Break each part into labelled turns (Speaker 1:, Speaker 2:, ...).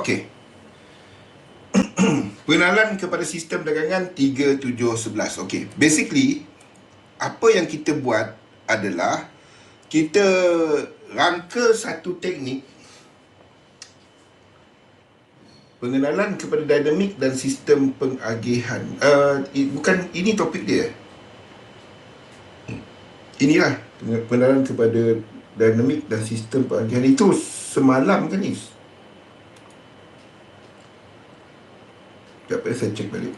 Speaker 1: Okey. Pengenalan kepada sistem dagangan 3711. Okey. Basically, apa yang kita buat adalah kita rangka satu teknik pengenalan kepada dinamik dan sistem pengagihan. Uh, bukan ini topik dia. Inilah pengenalan kepada dinamik dan sistem pengagihan itu semalam kan ni? Sekejap eh, saya cek balik.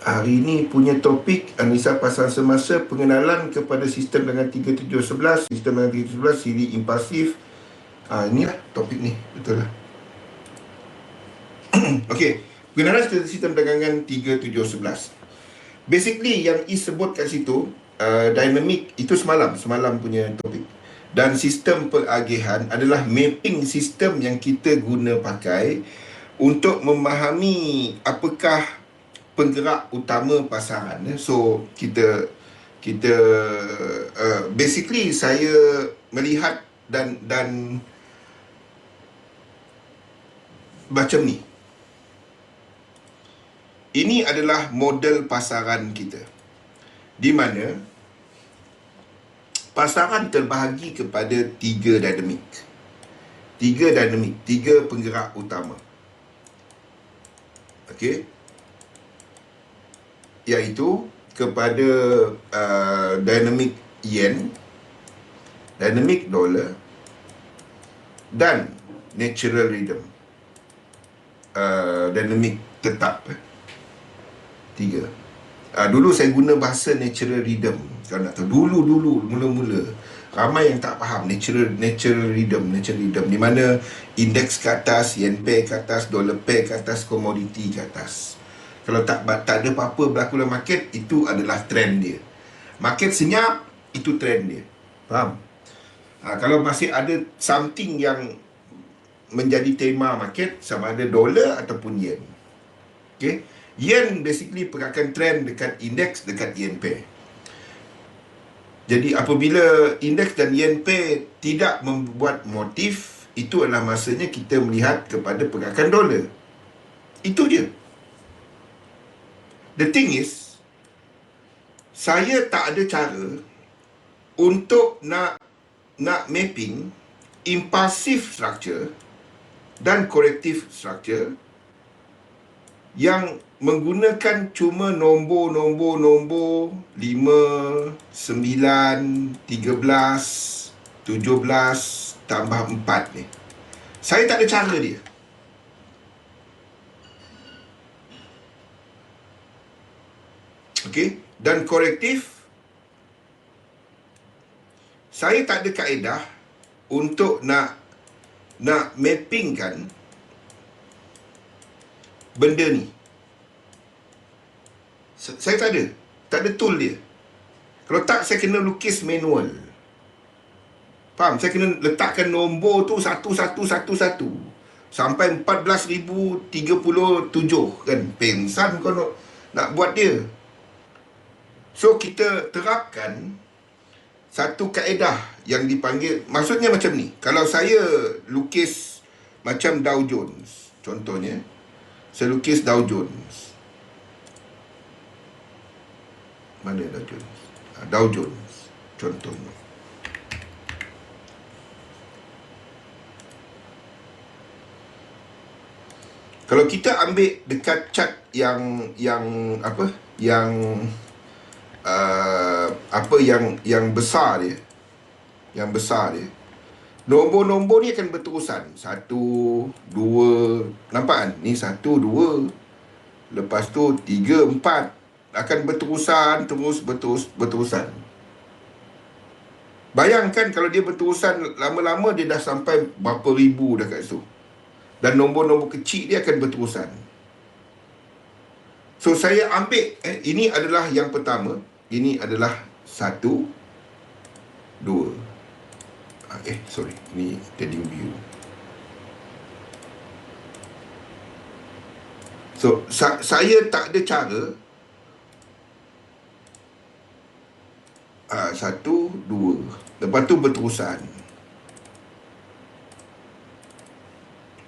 Speaker 1: Hari ini punya topik Anissa Pasal Semasa Pengenalan kepada sistem dengan 3711 Sistem dengan 3711 Siri impulsif ha, Inilah topik ni Betul lah. Okey Pengenalan sistem dagangan 3711 Basically yang Is sebut kat situ uh, Dynamic Itu semalam Semalam punya topik. Dan sistem pengagihan Adalah mapping sistem yang kita guna pakai Untuk memahami Apakah penggerak utama pasaran ya. so kita kita uh, basically saya melihat dan dan macam ni. Ini adalah model pasaran kita. Di mana pasaran terbahagi kepada tiga dinamik. Tiga dinamik tiga penggerak utama okey iaitu kepada uh, dynamic yen, dynamic dollar dan natural rhythm. Uh, dynamic tetap. Tiga. Uh, dulu saya guna bahasa natural rhythm. Kalau nak tahu. Dulu-dulu, mula-mula. Ramai yang tak faham natural natural rhythm, natural rhythm. Di mana indeks ke atas, yen pair ke atas, dollar pair ke atas, komoditi ke atas. Kalau tak tak ada apa-apa berlaku dalam market, itu adalah trend dia. Market senyap, itu trend dia. Faham? Ha, kalau masih ada something yang menjadi tema market, sama ada dolar ataupun yen. Okay? Yen basically pergerakan trend dekat indeks dekat yen pair. Jadi apabila indeks dan yen pair tidak membuat motif, itu adalah masanya kita melihat kepada pergerakan dolar. Itu je. The thing is saya tak ada cara untuk nak nak mapping impulsive structure dan corrective structure yang menggunakan cuma nombor-nombor-nombor 5, 9, 13, 17 tambah 4 ni. Saya tak ada cara dia. Okey, dan korektif saya tak ada kaedah untuk nak nak mappingkan benda ni. Saya tak ada. Tak ada tool dia. Kalau tak, saya kena lukis manual. Faham? Saya kena letakkan nombor tu satu-satu-satu-satu. Sampai 14,037 kan. Pengsan kau nak, nak buat dia. So kita terapkan satu kaedah yang dipanggil maksudnya macam ni. Kalau saya lukis macam Dow Jones contohnya saya lukis Dow Jones. Mana Dow Jones? Ah, Dow Jones contohnya. Kalau kita ambil dekat chart yang yang apa? Yang uh, apa yang yang besar dia yang besar dia nombor-nombor ni akan berterusan. Satu dua nampak kan? Ni satu dua lepas tu tiga empat. Akan berterusan terus berterus berterusan. Bayangkan kalau dia berterusan lama-lama dia dah sampai berapa ribu dah kat situ. Dan nombor-nombor kecil dia akan berterusan. So saya ambil eh, Ini adalah yang pertama. Ini adalah Satu Dua. ah, Eh sorry. Ini trading view. So sa- Saya tak ada cara. Uh, Satu Dua. Lepas tu berterusan.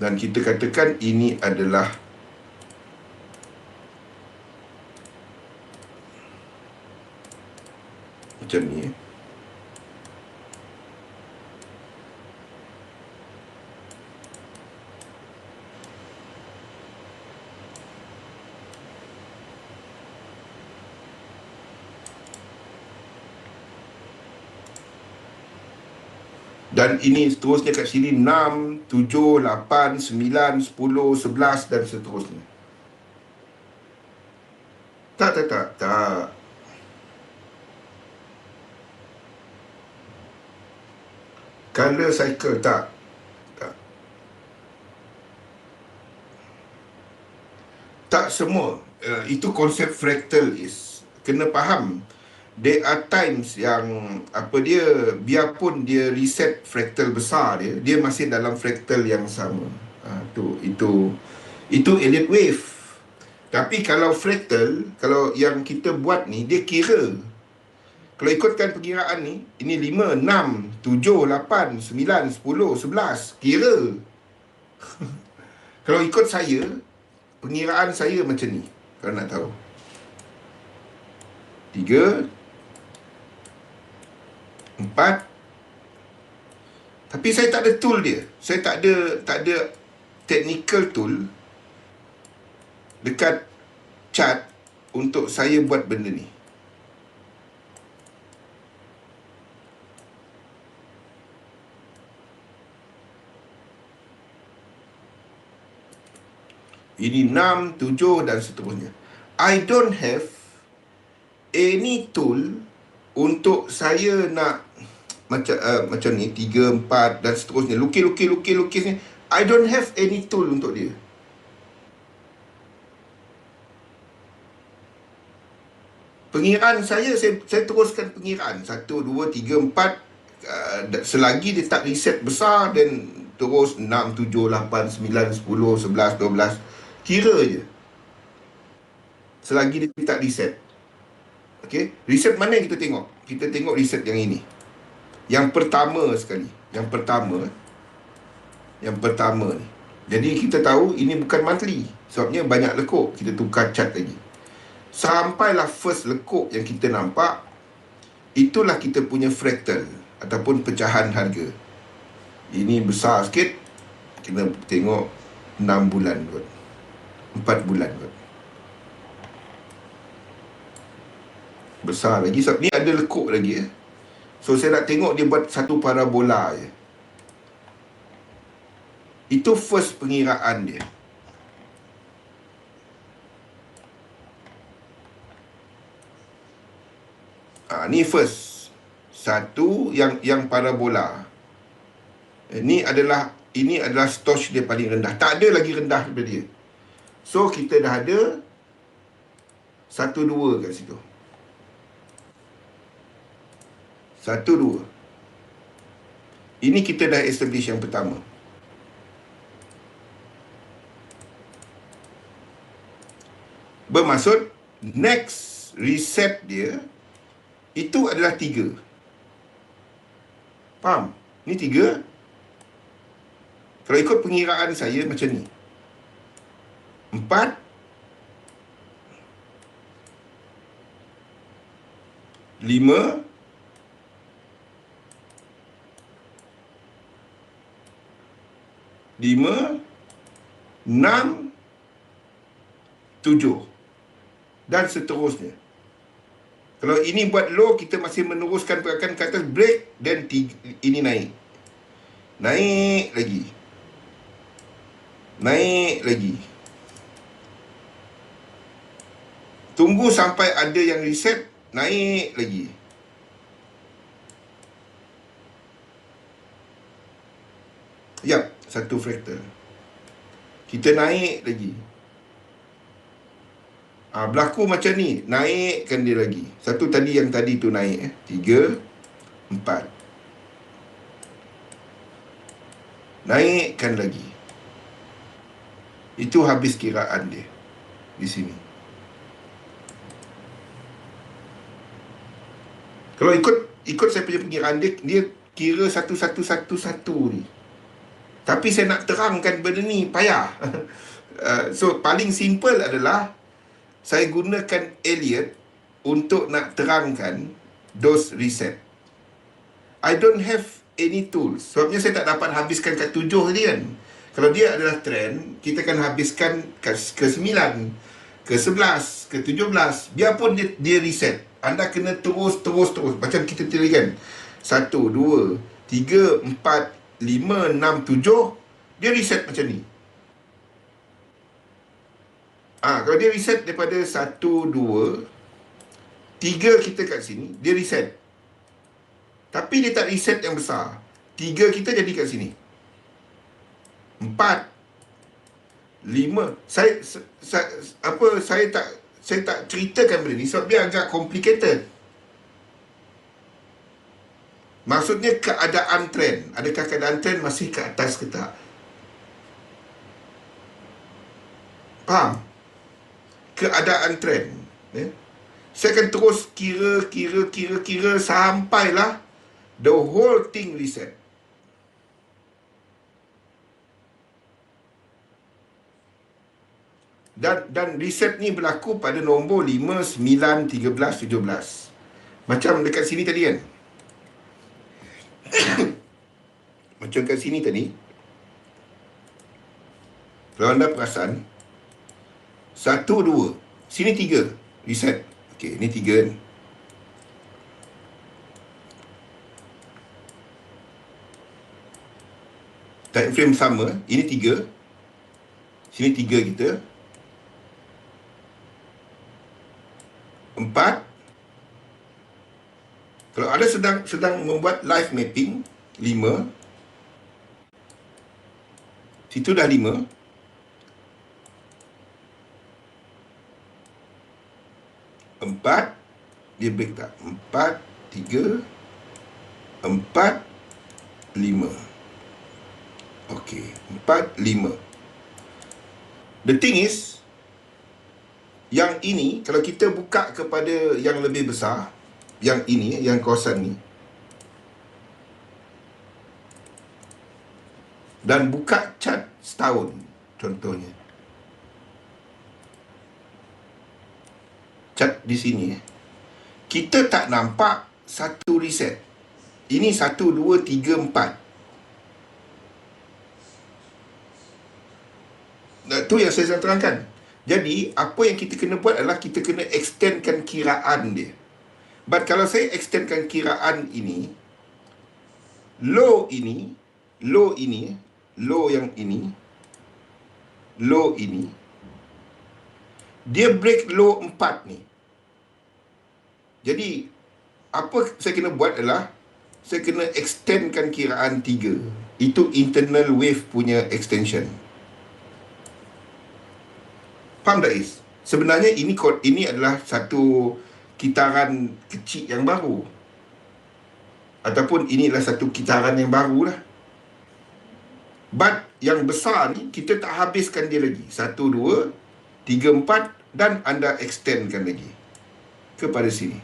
Speaker 1: Dan kita katakan ini adalah macam ni eh. Dan ini seterusnya kat sini 6, 7, 8, 9, 10, 11 dan seterusnya. Tak, tak, tak, tak. Color cycle tak. Tak. Tak semua. Uh, itu konsep fractal is. Kena faham there are times yang apa dia biarpun dia reset fractal besar dia dia masih dalam fractal yang sama. Ha, tu itu itu Elliott wave. Tapi kalau fractal kalau yang kita buat ni dia kira kalau ikutkan perkiraan ni ini 5 6 7 8 9 10 11 kira. Kalau ikut saya pengiraan saya macam ni kalau nak tahu? Tiga, Empat. Tapi saya tak ada tool dia. Saya tak ada Tak ada Technical tool Dekat Chart Untuk saya buat benda ni. Ini 6, 7 dan seterusnya. I don't have Any tool Untuk saya nak macam uh, macam ni tiga empat dan seterusnya lukis lukis lukis lukis ni I don't have any tool untuk dia. Pengiraan saya saya, saya teruskan pengiraan. Satu dua tiga empat uh, selagi dia tak reset besar dan terus enam tujuh lapan sembilan sepuluh sebelas dua belas kira je. Selagi dia tak reset Okay, reset mana yang kita tengok? Kita tengok reset yang ini. Yang pertama sekali. Yang pertama. Yang pertama ni. Jadi kita tahu ini bukan monthly. Sebabnya banyak lekuk. Kita tukar chart lagi. Sampailah first lekuk yang kita nampak Itulah kita punya fractal Ataupun pecahan harga. Ini besar sikit. Kita tengok 6 bulan kot. 4 bulan kot Besar lagi Sebab ni ada lekuk lagi eh So saya nak tengok dia buat satu parabola je. Itu first pengiraan dia. Ha, ni first. Satu yang yang parabola. Ini adalah ini adalah stosh dia paling rendah. Tak ada lagi rendah daripada dia. So kita dah ada satu dua kat situ. Satu, dua. Ini kita dah establish yang pertama. Bermaksud, next reset dia, itu adalah tiga. Faham? Ini tiga. Kalau ikut pengiraan saya macam ni. Empat. Lima. Lima, enam, tujuh dan seterusnya. Kalau ini buat low, kita masih meneruskan pergerakan ke atas break dan ini naik. Naik lagi. Naik lagi. Tunggu sampai ada yang reset, naik lagi. Ya, satu fraktal. Kita naik lagi. Ha, berlaku macam ni. Naikkan dia lagi. Satu tadi yang tadi tu naik. Eh. Tiga. Empat. Naikkan lagi. Itu habis kiraan dia. Di sini. Kalau ikut ikut saya punya pengiraan dia, dia kira satu-satu-satu-satu ni. Tapi saya nak terangkan benda ni payah. uh, so paling simple adalah saya gunakan Elliot untuk nak terangkan those reset. I don't have any tools. Sebabnya saya tak dapat habiskan kat tujuh tadi kan. Kalau dia adalah trend, kita akan habiskan ke, ke sembilan, ke sebelas, ke tujuh belas. Biarpun dia, dia reset. Anda kena terus, terus, terus. Macam kita tadi kan. Satu, dua, tiga, empat, lima, enam, tujuh. Dia reset macam ni. Ah, kalau dia reset daripada satu, dua, tiga kita kat sini, dia reset. Tapi dia tak reset yang besar. Tiga kita jadi kat sini. Empat, lima. Saya, saya apa saya tak saya tak ceritakan benda ni sebab dia agak complicated. Maksudnya keadaan trend. Adakah keadaan trend masih ke atas ke tak? Faham? Keadaan trend. Ya? Saya akan terus kira, kira, kira, kira sampailah the whole thing reset. Dan dan reset ni berlaku pada nombor 5, 9, 13, 17. Macam dekat sini tadi kan. Macam kat sini tadi. Kalau anda perasan. Satu, dua. Sini tiga. Reset. Okey, ni tiga kan. Time frame sama. Ini tiga. Sini tiga kita. Empat. Kalau ada sedang sedang membuat live mapping, lima. Situ dah lima. Empat. Dia break tak? Empat, tiga, empat, lima. Okey, empat, lima. The thing is, yang ini, kalau kita buka kepada yang lebih besar, yang ini, yang kawasan ni. Dan buka cat setahun, contohnya. Cat di sini. Eh. Kita tak nampak satu reset. Ini satu, dua, tiga, empat. Itu yang saya terangkan. Jadi, apa yang kita kena buat adalah kita kena extendkan kiraan dia. But kalau saya extendkan kiraan ini, low ini, low ini, low yang ini, low ini, dia break low 4 ni. Jadi, apa saya kena buat adalah, saya kena extendkan kiraan 3. Itu internal wave punya extension. Faham tak Is? Sebenarnya ini ini adalah satu kitaran kecil yang baru. Ataupun inilah satu kitaran yang baru lah but yang besar ni kita tak habiskan dia lagi. Satu, dua, tiga, empat dan anda extendkan lagi kepada sini.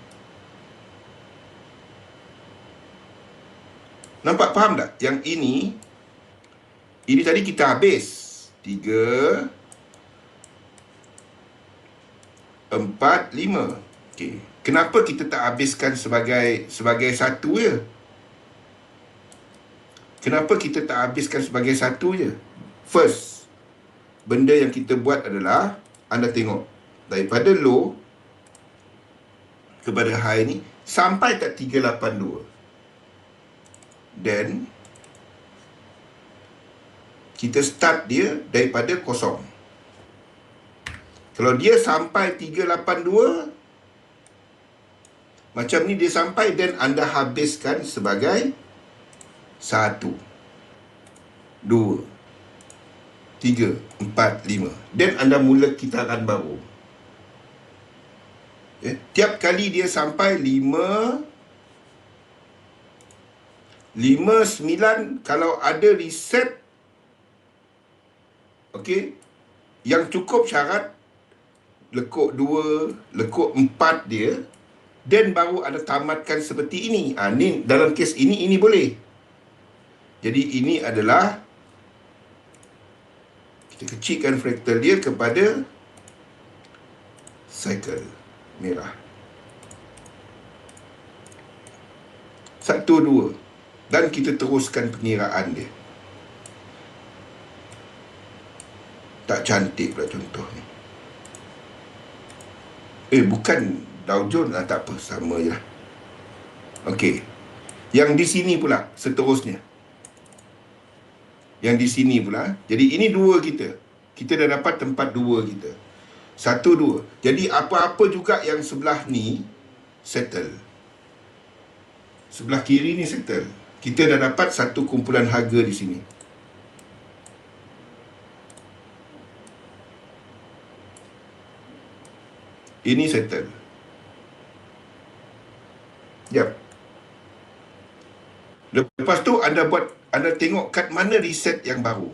Speaker 1: Nampak faham tak? yang ini ini tadi kita habis. Tiga empat, lima okey Kenapa kita tak habiskan sebagai sebagai satu je? Kenapa kita tak habiskan sebagai satu je? First, benda yang kita buat adalah anda tengok daripada low kepada high ni sampai tak 382. Then kita start dia daripada kosong. Kalau dia sampai 382 macam ni dia sampai dan anda habiskan sebagai satu, dua, tiga, empat, lima. Dan anda mula kitaran baru. Eh, tiap kali dia sampai lima, lima, sembilan, kalau ada reset, okey, yang cukup syarat, lekuk dua, lekuk empat dia, dan baru ada tamatkan seperti ini. Ha, ni dalam kes ini ini boleh. Jadi ini adalah Kita kecilkan fraktal dia kepada cycle merah. Satu, dua. Dan kita teruskan pengiraan dia. Tak cantik pula contoh ni. Eh, bukan Dow Jones lah. Tak apa, sama je lah. Okey. Yang di sini pula, seterusnya. Yang di sini pula. Jadi, ini dua kita. Kita dah dapat tempat dua kita. Satu, dua. Jadi, apa-apa juga yang sebelah ni, settle. Sebelah kiri ni settle. Kita dah dapat satu kumpulan harga di sini. Ini settle. Yap. Lepas tu anda buat anda tengok kat mana reset yang baru.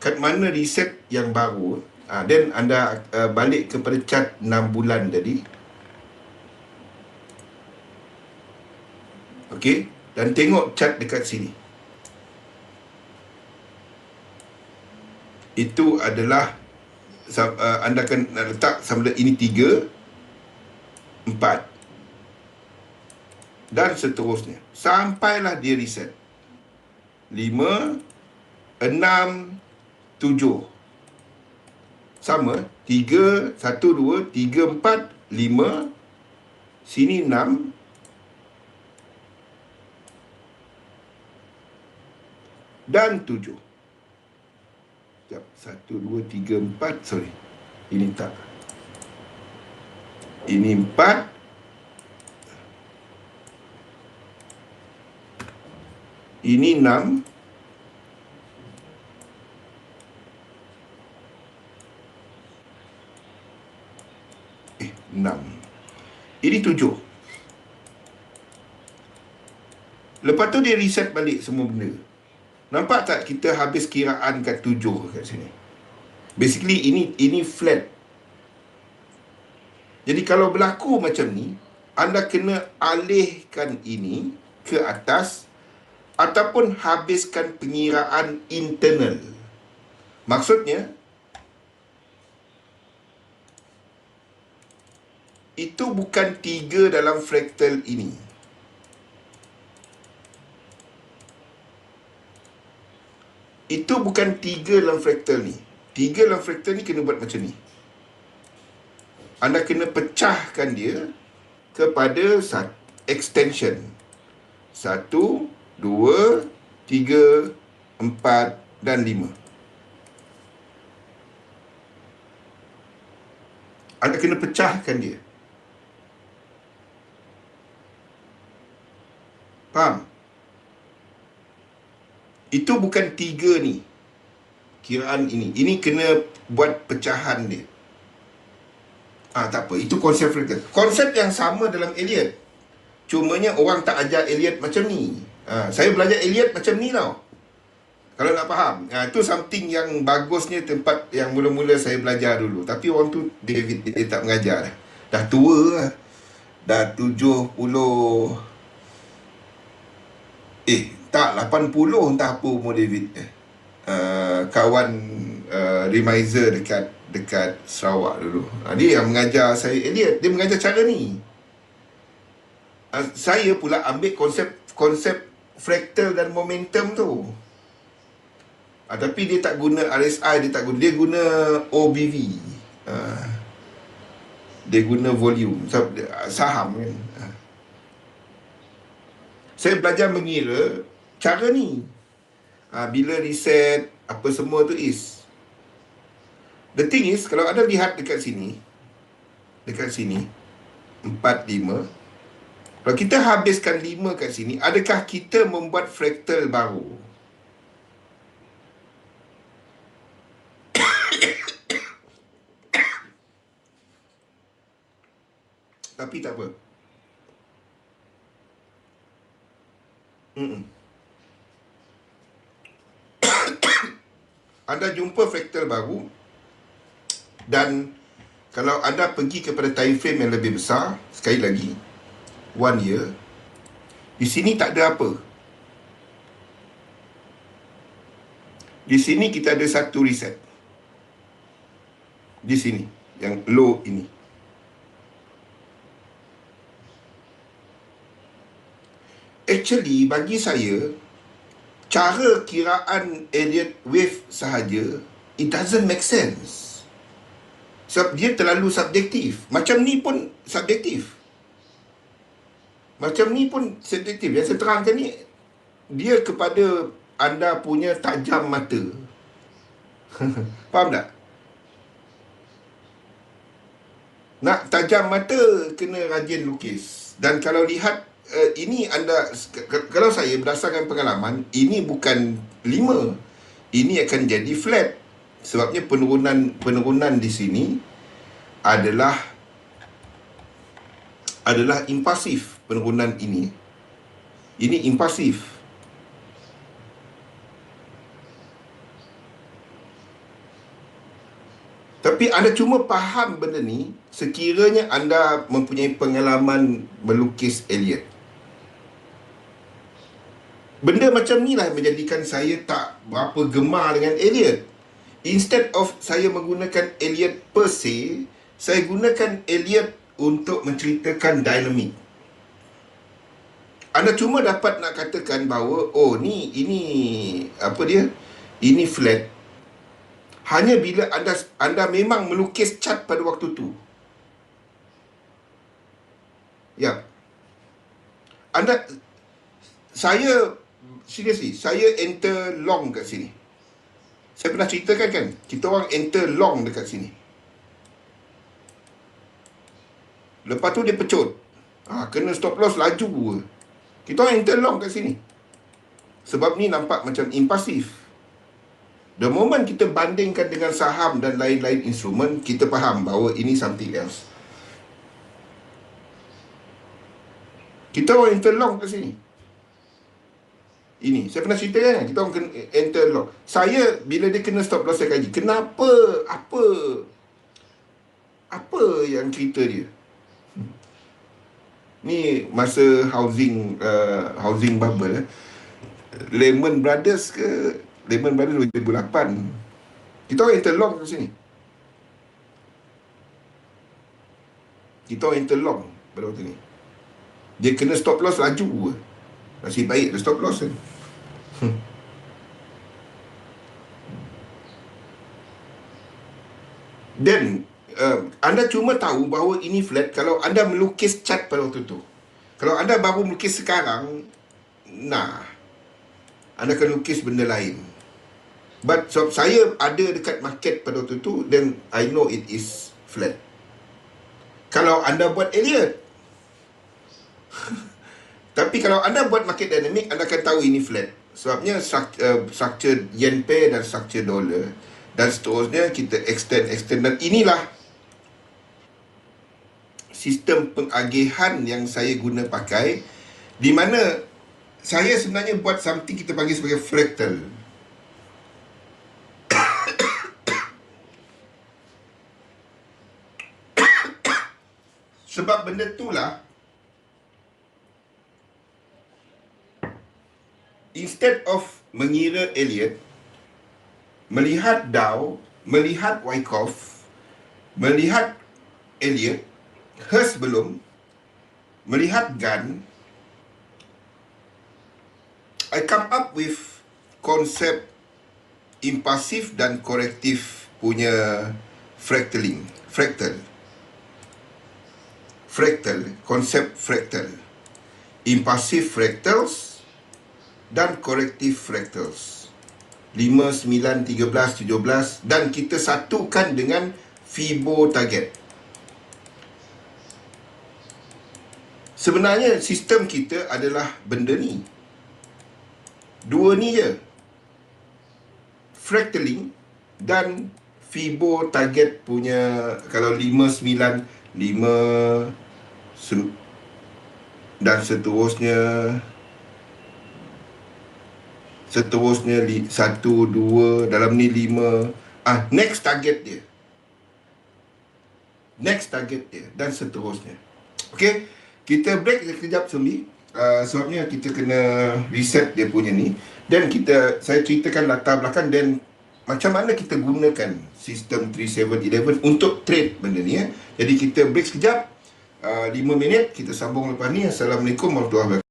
Speaker 1: Kat mana reset yang baru. Ha, then anda uh, balik kepada chart 6 bulan tadi. Okey, dan tengok chart dekat sini. Itu adalah uh, anda akan letak sama ini tiga, empat dan seterusnya sampailah dia reset lima, enam, tujuh sama tiga, satu, dua, tiga, empat, lima sini enam dan tujuh. Satu, dua, tiga, empat. Sorry. Ini tak. Ini empat. Ini enam. Eh, enam. Ini tujuh. Lepas tu dia reset balik semua benda. Nampak tak kita habis kiraan kat tujuh kat sini. Basically ini ini flat. Jadi kalau berlaku macam ni, anda kena alihkan ini ke atas ataupun habiskan pengiraan internal. Maksudnya itu bukan tiga dalam fraktal ini. Itu bukan tiga dalam fraktal ni. Tiga dalam fraktal ni kena buat macam ni. Anda kena pecahkan dia kepada extension. Satu, dua, tiga, empat dan lima. Anda kena pecahkan dia. Faham? Itu bukan tiga ni Kiraan ini Ini kena buat pecahan dia Ah tak apa. Itu konsep mereka. Konsep yang sama dalam Elliot Cumanya orang tak ajar Elliot macam ni. Ah, Saya belajar Elliot macam ni tau. Kalau nak faham. Ah, Itu something yang bagusnya tempat Yang mula-mula saya belajar dulu. Tapi orang tu David dia, dia tak mengajar dah. Dah tua lah. Dah tujuh puluh Eh tak 80 entah apa umur David. Eh. Uh, kawan uh, remiser dekat dekat Sarawak dulu. Uh, dia yang mengajar saya Elliot, dia mengajar cara ni. Uh, saya pula ambil konsep konsep fraktal dan momentum tu. Uh, tapi dia tak guna RSI, dia tak guna dia guna OBV. Uh, dia guna volume saham kan. Uh. Saya belajar mengira cara ni ha, bila reset apa semua tu is the thing is kalau ada lihat dekat sini dekat sini 4 5 kalau kita habiskan 5 kat sini adakah kita membuat fraktal baru tapi tak apa Mm-mm. anda jumpa fraktal baru dan kalau anda pergi kepada time frame yang lebih besar sekali lagi one year di sini tak ada apa Di sini kita ada satu reset. Di sini. Yang low ini. Actually, bagi saya, cara kiraan Elliot wave sahaja, it doesn't make sense. Sebab dia terlalu subjektif. Macam ni pun subjektif. Macam ni pun subjektif. Yang saya terangkan ni, dia kepada anda punya tajam mata. Faham tak? Nak tajam mata kena rajin lukis. Dan kalau lihat uh, ini anda kalau saya berdasarkan pengalaman ini bukan lima. Ini akan jadi flat. Sebabnya penurunan penurunan di sini adalah adalah impasif penurunan ini. Ini impasif. Tapi anda cuma faham benda ni sekiranya anda mempunyai pengalaman melukis Elliot. Benda macam ni lah menjadikan saya tak berapa gemar dengan Elliot. Instead of saya menggunakan Elliot per se, saya gunakan Elliot untuk menceritakan dinamik. Anda cuma dapat nak katakan bahawa oh ni ini apa dia? Ini flat hanya bila anda anda memang melukis cat pada waktu tu. Ya. Anda saya seriously, saya enter long kat sini. Saya pernah ceritakan kan, kita orang enter long dekat sini. Lepas tu dia pecut. Ha, kena stop loss laju. Kita orang enter long kat sini. Sebab ni nampak macam impasif. The moment kita bandingkan dengan saham dan lain-lain instrumen, kita faham bahawa ini something else. Kita orang interlock ke sini. Ini, saya pernah cerita kan, kita orang kena interlock. Saya, bila dia kena stop loss saya kaji, kenapa, apa, apa yang cerita dia? Ni masa housing uh, housing bubble eh. Lehman Brothers ke Lehman Brothers 2008 Kita orang interlock kat sini Kita orang interlock pada waktu ni Dia kena stop loss laju Masih baik dia stop loss kan Dan uh, anda cuma tahu bahawa ini flat kalau anda melukis cat pada waktu tu. Kalau anda baru melukis sekarang, nah, anda akan lukis benda lain. But so, saya ada dekat market pada waktu tu Then I know it is flat Kalau anda buat Elliot Tapi kalau anda buat market dynamic Anda akan tahu ini flat Sebabnya uh, structure yen pair dan structure dollar Dan seterusnya kita extend, extend. Dan inilah Sistem pengagihan yang saya guna pakai Di mana saya sebenarnya buat something kita panggil sebagai fractal. Sebab benda tu lah Instead of mengira Elliot Melihat Dow Melihat Wyckoff Melihat Elliot Hers belum Melihat Gunn I come up with konsep impasif dan korektif punya fractaling, fractal fractal, konsep fractal. Impulsive fractals dan corrective fractals. 5, 9, 13, 17 dan kita satukan dengan Fibo target. Sebenarnya sistem kita adalah benda ni. Dua ni je. Fractaling dan Fibo target punya kalau 5, 9, 5, dan seterusnya seterusnya li, satu dua dalam ni lima ah next target dia next target dia dan seterusnya okey kita break sekejap sumi uh, sebabnya kita kena reset dia punya ni Dan kita saya ceritakan latar belakang dan macam mana kita gunakan sistem 3711 untuk trade benda ni ya. Jadi kita break sekejap. Uh, 5 minit kita sambung lepas ni. Assalamualaikum warahmatullahi wabarakatuh.